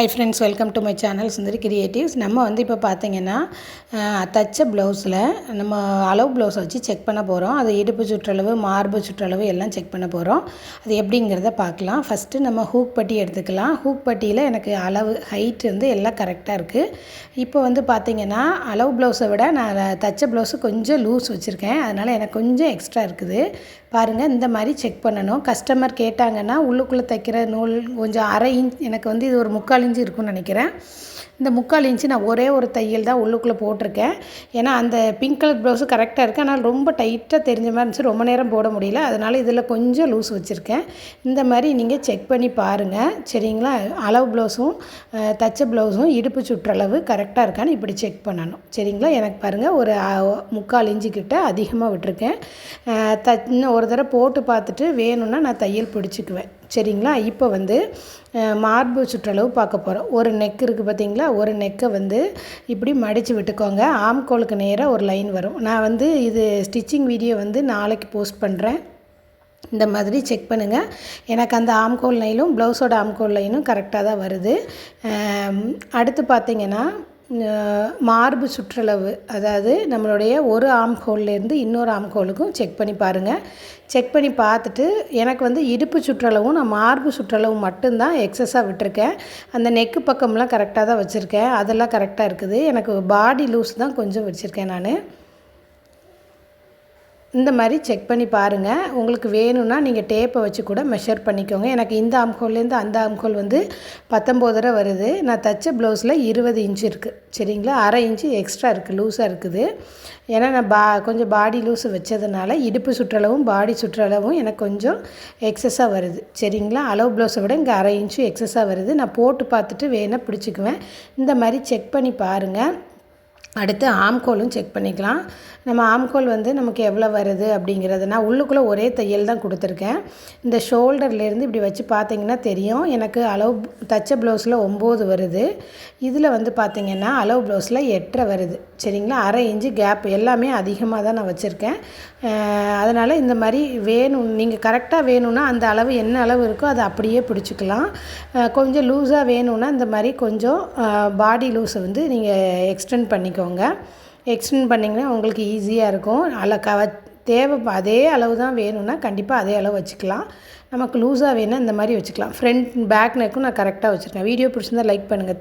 Hi friends welcome to my channel Sundari creatives நம்ம வந்து இப்போ பார்த்தீங்கன்னா தச்ச ப்ளவுஸில் நம்ம அளவு ப்ளவுஸை வச்சு செக் பண்ண போகிறோம் அது இடுப்பு சுற்றளவு மார்பு சுற்றளவு எல்லாம் செக் பண்ண போகிறோம் அது எப்படிங்கிறத பார்க்கலாம். ஃபஸ்ட்டு நம்ம ஹூக் பட்டி எடுத்துக்கலாம். ஹூக் பட்டியில் எனக்கு அளவு ஹைட் வந்து எல்லாம் கரெக்டாக இருக்குது இப்போ வந்து பார்த்திங்கன்னா அளவு ப்ளவுஸை விட நான் தச்ச ப்ளவுஸு கொஞ்சம் லூஸ் வச்சுருக்கேன். அதனால் எனக்கு கொஞ்சம் எக்ஸ்ட்ரா இருக்குது. பாருங்கள் இந்த மாதிரி செக் பண்ணணும். கஸ்டமர் கேட்டாங்கன்னா உள்ளுக்குள்ளே தைக்கிற நூல் கொஞ்சம் அரை இன்ச் எனக்கு வந்து இது ஒரு முக்கால் இன்ச்சு இருக்கும்னு நினைக்கிறேன். இந்த முக்கால் இன்ச்சு நான் ஒரே ஒரு தையல் தான் உள்ளுக்குள்ளே போட்டிருக்கேன். ஏன்னா அந்த பிங்க் கலர் ப்ளவுஸு கரெக்டாக இருக்குது ஆனால் ரொம்ப டைட்டாக தெரிஞ்ச மாதிரி இருந்துச்சு. ரொம்ப நேரம் போட முடியல. அதனால் இதில் கொஞ்சம் லூஸ் வச்சுருக்கேன். இந்த மாதிரி நீங்கள் செக் பண்ணி பாருங்கள் சரிங்களா? அளவு ப்ளவுஸும் தச்ச ப்ளவுஸும் இடுப்பு சுற்றளவு கரெக்டாக இருக்கான்னு இப்படி செக் பண்ணணும். சரிங்களா? எனக்கு பாருங்கள் ஒரு முக்கால் இன்ச்சு கிட்ட அதிகமாக விட்டுருக்கேன். த இன்னும் ஒரு தடவை போட்டு பார்த்துட்டு வேணும்னா நான் தையல் பிடிச்சிக்குவேன். சரிங்களா? இப்போ வந்து மார்பு சுற்றளவு பார்க்க போகிறோம் ஒரு நெக் இருக்குது பார்த்தீங்களா ஒரு நெக்கை வந்து இப்படி மடித்து விட்டுக்கோங்க. ஆம்கோலுக்கு நேராக ஒரு லைன் வரும். நான் வந்து இது ஸ்டிச்சிங் வீடியோ வந்து நாளைக்கு போஸ்ட் பண்ணுறேன் இந்த மாதிரி செக் பண்ணுங்கள் எனக்கு அந்த ஆம்கோல் லைனும் ப்ளவுஸோட ஆம்கோல் லைனும் கரெக்டாக தான் வருது. அடுத்து பார்த்தீங்கன்னா மார்பு சுற்றளவு அதாவது நம்மளுடைய ஒரு ஆம்கோல்லேருந்து இன்னொரு ஆம்கோலுக்கும் செக் பண்ணி பாருங்கள் செக் பண்ணி பார்த்துட்டு எனக்கு வந்து இடுப்பு சுற்றளவும் நான் மார்பு சுற்றளவும் மட்டும்தான் எக்ஸஸாக விட்டுருக்கேன். அந்த நெக்கு பக்கம்லாம் கரெக்டாக தான் வச்சுருக்கேன். அதெல்லாம் கரெக்டாக இருக்குது. எனக்கு பாடி லூஸ் தான் கொஞ்சம் வச்சுருக்கேன் நான். இந்த மாதிரி செக் பண்ணி பாருங்கள் உங்களுக்கு வேணும்னா நீங்கள் டேப்பை வச்சு கூட மெஷர் பண்ணிக்கோங்க. எனக்கு இந்த ஆம்கோல்லேருந்து அந்த ஆம்கோல் வந்து பத்தொம்போதரை வருது. நான் தைச்ச ப்ளவுஸில் இருபது இன்ச்சு இருக்குது சரிங்களா? அரை இன்ச்சு எக்ஸ்ட்ரா இருக்குது லூஸாக இருக்குது. ஏன்னா நான் பா கொஞ்சம் பாடி லூஸ் வச்சதுனால இடுப்பு சுற்றளவும் பாடி சுற்றளவும் எனக்கு கொஞ்சம் எக்ஸஸாக வருது. சரிங்களா? அளவு ப்ளவுஸை விட இங்கே அரை இன்ச்சு எக்ஸஸாக வருது. நான் போட்டு பார்த்துட்டு வேணால் பிடிச்சிக்குவேன். இந்த மாதிரி செக் பண்ணி பாருங்கள் அடுத்து ஆம்கோலும் செக் பண்ணிக்கலாம். நம்ம ஆம்கோல் வந்து நமக்கு எவ்வளோ வருது அப்படிங்கிறது நான் உள்ளுக்குள்ளே ஒரே தையல் தான் கொடுத்துருக்கேன். இந்த ஷோல்டர்லேருந்து இப்படி வச்சு பார்த்தீங்கன்னா தெரியும். எனக்கு அளவு தச்ச ப்ளவுஸில் ஒம்பது வருது. இதில் வந்து பார்த்திங்கன்னா அளவு ப்ளவுஸில் எட்டரை வருது. சரிங்களா? அரை இன்ச்சு கேப் எல்லாமே அதிகமாக தான் நான் வச்சுருக்கேன். அதனால் இந்த மாதிரி வேணும் நீங்கள் கரெக்டாக வேணும்னா அந்த அளவு என்ன அளவு இருக்கோ அதை அப்படியே பிடிச்சிக்கலாம். கொஞ்சம் லூஸாக வேணும்னா இந்த மாதிரி கொஞ்சம் பாடி லூஸை வந்து நீங்கள் எக்ஸ்டெண்ட் பண்ணிக்கோங்க. எக்ஸ்டெண்ட் பண்ணிங்கன்னா உங்களுக்கு ஈஸியாக இருக்கும். அள கவ தேவை அதே அளவு தான் வேணும்னா கண்டிப்பாக அதே அளவு வச்சுக்கலாம். நமக்கு லூஸாக வேணும் இந்த மாதிரி வச்சுக்கலாம். ஃப்ரண்ட் பேக் நெக்கும் நான் கரெக்டாக வச்சுருக்கேன். வீடியோ பிடிச்சிருந்தா லைக் பண்ணுங்கள்